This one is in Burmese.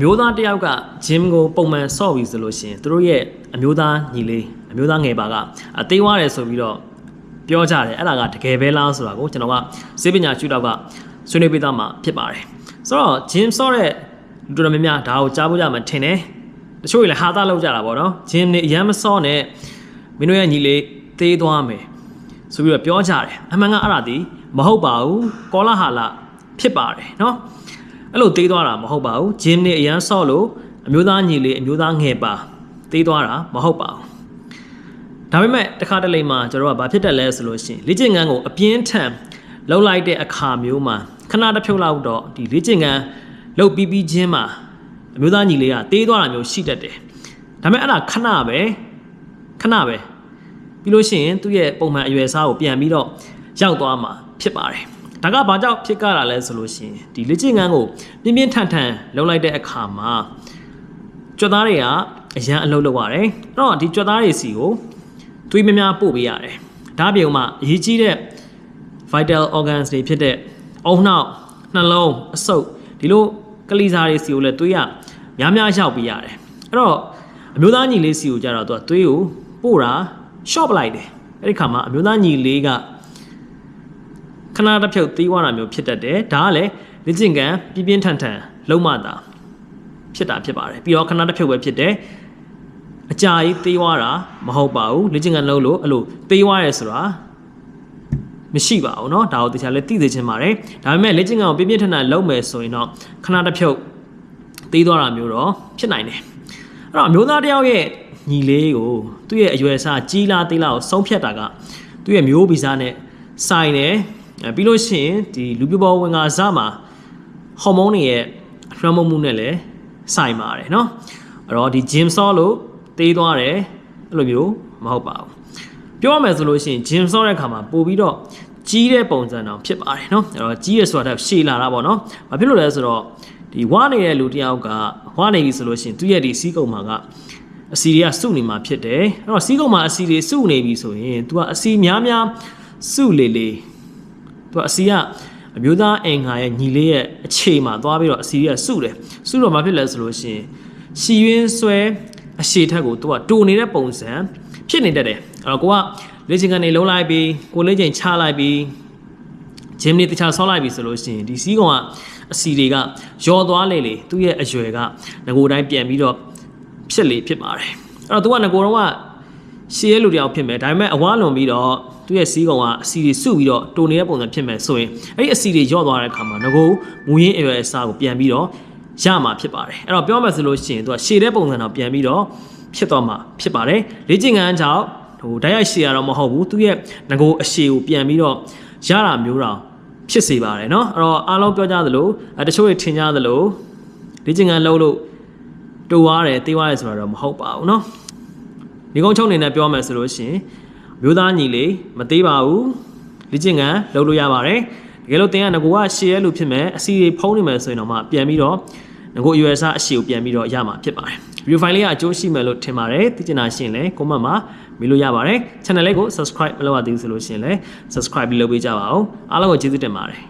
မျိုးသားတစ်ယောက်ကဂျင်ကိုပုံမှန်ဆော့ပြီဆိုလို့ရှိရင်သူတို့ရဲ့အမျိုးသားညီလေးအမျိုးသားငယ်ပါကအသေးွားတယ်ဆိုပြီးတော့ပြောကြတယ်အဲ့ဒါကတကယ်ပဲလားဆိုတာကိုကျွန်တော်ကစေပညာရှုထောက်ကဆွေးနွေးပေးသားမှာဖြစ်ပါတယ်ဆိုတော့ဂျင်ဆော့တဲ့လူတော်တော်များများဒါကိုကြားဖို့ကြမှာထင်တယ်တချို့တွေလည်းဟာသားလောက်ကြတာပေါ့နော်ဂျင်နေအရန်မဆော့နဲ့မင်းတို့ရဲ့ညီလေးသေးသွားမယ်ဆိုပြီးတော့ပြောကြတယ်အမှန်ကအဲ့ဒါဒီမဟုတ်ပါဘူးကောလာဟာလာဖြစ်ပါတယ်နော် အဲ့လိုသေးသွားတာမဟုတ်ပါဘူးဂျင်းနေအရန်ဆော့လို့အမျိုးသားညီလေးအမျိုးသားငယ်ပါသေးသွားတာမဟုတ်ပါဘူးဒါပေမဲ့တစ်ခါတလေမှာကျွန်တော်ကဘာဖြစ်တယ်လဲဆိုလို့ရှိရင်လေ့ကျင့်ခန်းကိုအပြင်းထန်လှုပ်လိုက်တဲ့အခါမျိုးမှာခဏတစ်ဖြုတ်လောက်တော့ဒီလေ့ကျင့်ခန်းလှုပ်ပြီးပြီးချင်းမှာအမျိုးသားညီလေးကသေးသွားတာမျိုးရှိတတ်တယ်ဒါပေမဲ့အဲ့ဒါခဏပဲခဏပဲပြီးလို့ရှိရင်သူ့ရဲ့ပုံမှန်အရွယ်စားကိုပြန်ပြီးတော့ရောက်သွားမှာဖြစ်ပါတယ် ဒါကဘာကြောင့်ဖြစ်ကြတာလဲဆိုလို့ရှိရင်ဒီလေ့ကျင့်ခန်းကိုပြင်းပြင်းထန်ထန်လှုပ်လိုက်တဲ့အခါမှာကြွက်သားတွေကအရန်အလုပ်လုပ်ရတယ်အဲ့တော့ဒီကြွက်သားတွေစီကိုသွေးများများပို့ပေးရတယ်ဒါအပြင်မှာအရေးကြီးတဲ့ vital organs တွေဖြစ်တဲ့အုံနှောက်နှလုံးအဆုပ်ဒီလိုကလေးစားတွေစီကိုလည်းသွေးရများများရောက်ပေးရတယ်အဲ့တော့အမျိုးသားညီလေးစီကိုကြတော့သူကသွေးကိုပို့တာ short ပလိုက်တယ်အဲ့ဒီခါမှာအမျိုးသားညီလေးက ခဏတစ်ဖြုတ်သေးသွားတာမျိုးဖြစ်တတ်တယ်ဒါကလည်းလေ့ကျင့်ခန်းပြင်းပြင်းထန်ထန်လုံးမတာဖြစ်တာဖြစ်ပါတယ်ပြီးတော့ခဏတစ်ဖြုတ်ပဲဖြစ်တယ်အကြာကြီးသေးသွားတာမဟုတ်ပါဘူးလေ့ကျင့်ခန်းလုံးလို့အဲ့လိုသေးသွားရဲဆိုတာမရှိပါဘူးเนาะဒါကိုတရားလည်းသိသိချင်းပါတယ်ဒါပေမဲ့လေ့ကျင့်ခန်းကိုပြင်းပြင်းထန်ထန်လုပ်မယ်ဆိုရင်တော့ခဏတစ်ဖြုတ်သေးသွားတာမျိုးတော့ဖြစ်နိုင်တယ်အဲ့တော့အမျိုးသားတစ်ယောက်ရဲ့ညီလေးကိုသူ့ရဲ့အရွယ်အစားကြီးလားသေးလားကိုဆုံးဖြတ်တာကသူ့ရဲ့မျိုးဗီဇနဲ့ဆိုင်တယ်အဲ ပြီးလို့ရှိရင်ဒီလူပြပေါ်ဝင်ကစားမှာဟော်မုန်းတွေရဲ့လွှမ်းမိုးမှုနဲ့လည်းဆိုင်ပါတယ်เนาะအဲ့တော့ဒီ gym saw လို့တေးသွားတယ်အဲ့လိုမျိုးမဟုတ်ပါဘူးပြောရမယ်ဆိုလို့ရှိရင် gym saw တဲ့ခါမှာပို့ပြီးတော့ကြီးတဲ့ပုံစံတောင်ဖြစ်ပါတယ်เนาะအဲ့တော့ကြီးရဆိုတာရှည်လာတာပေါ့เนาะဘာဖြစ်လို့လဲဆိုတော့ဒီဝါနေတဲ့လူတယောက်ကဝါနေပြီဆိုလို့ရှိရင်သူ့ရဲ့ဒီစီးကုံမှာကအစီတွေကစုနေမှာဖြစ်တယ်အဲ့တော့စီးကုံမှာအစီတွေစုနေပြီဆိုရင် तू ကအစီများများစုလေလေ သူကအစီကအမျိုးသားအင်္ဂါရဲ့ညီလေးရဲ့အခြေမှာသွားပြီးတော့အစီကစုတယ်စုတော့ဘာဖြစ်လဲဆိုလို့ရှိရင်ရှီယွင်းဆွဲအရှိထက်ကိုသူကတူနေတဲ့ပုံစံဖြစ်နေတတ်တယ်အဲ့တော့ကိုကလေ့ကျင့်ခန်းနေလုံးလိုက်ပြီးကိုလေ့ကျင့်ချလိုက်ပြီးဂျင်းနေတခြားဆောလိုက်ပြီဆိုလို့ရှိရင်ဒီစီးကောင်ကအစီတွေကယော်သွားလေလေသူ့ရဲ့အရွယ်ကငကိုတိုင်းပြန်ပြီးတော့ဖြစ်လေဖြစ်ပါတယ်အဲ့တော့သူကငကိုတော့က ရှေးရဲလူတယောက်ဖြစ်မယ်ဒါပေမဲ့အဝါလွန်ပြီးတော့သူ့ရဲ့စီးကောင်ကအစီတွေစုပြီးတော့တုံနေတဲ့ပုံစံဖြစ်မယ်ဆိုရင်အဲ့ဒီအစီတွေယော့သွားတဲ့အခါမှာငကိုမူရင်းအရွယ်အစားကိုပြန်ပြီးတော့ရမှာဖြစ်ပါတယ်အဲ့တော့ပြောမယ်ဆိုလို့ရှိရင်သူကရှေ့တဲ့ပုံစံတော့ပြန်ပြီးတော့ဖြစ်သွားမှာဖြစ်ပါတယ်လေ့ကျင့်ခန်းကြောင့်ဟိုတိုက်ရိုက်ရှေ့ရတော့မဟုတ်ဘူးသူရဲ့ငကိုအရှေကိုပြန်ပြီးတော့ရတာမျိုးတော့ဖြစ်စေပါတယ်เนาะအဲ့တော့အားလုံးပြောကြသလိုအဲတချို့တွေထင်ကြသလိုလေ့ကျင့်ခန်းလုပ်လို့တူသွားတယ်တေးသွားတယ်ဆိုတာတော့မဟုတ်ပါဘူးเนาะ ဒီကုန်းချုံနေနဲ့ပြောမယ်ဆိုလို့ရှိရင်မျိုးသားညီလေးမသေးပါဘူးလေ့ကျင့်ခန်းလုပ်လို့ရပါတယ်တကယ်လို့သင်ကငကိုကရှေ့ရဲလို့ဖြစ်မယ်အစီတွေဖုံးနေမယ်ဆိုရင်တော့မှပြန်ပြီးတော့ငကို US အရှေကိုပြန်ပြီးတော့ရမှာဖြစ်ပါတယ် review file လေးကအကျိုးရှိမယ်လို့ထင်ပါတယ်သိချင်တာရှရင်လဲ comment မှာမေးလို့ရပါတယ် channel လေးကို subscribe မလုပ်ရသေးဘူးဆိုလို့ရှရင်လဲ subscribe ပြီးလုပ်ပေးကြပါဦးအားလုံးကိုကျေးဇူးတင်ပါတယ်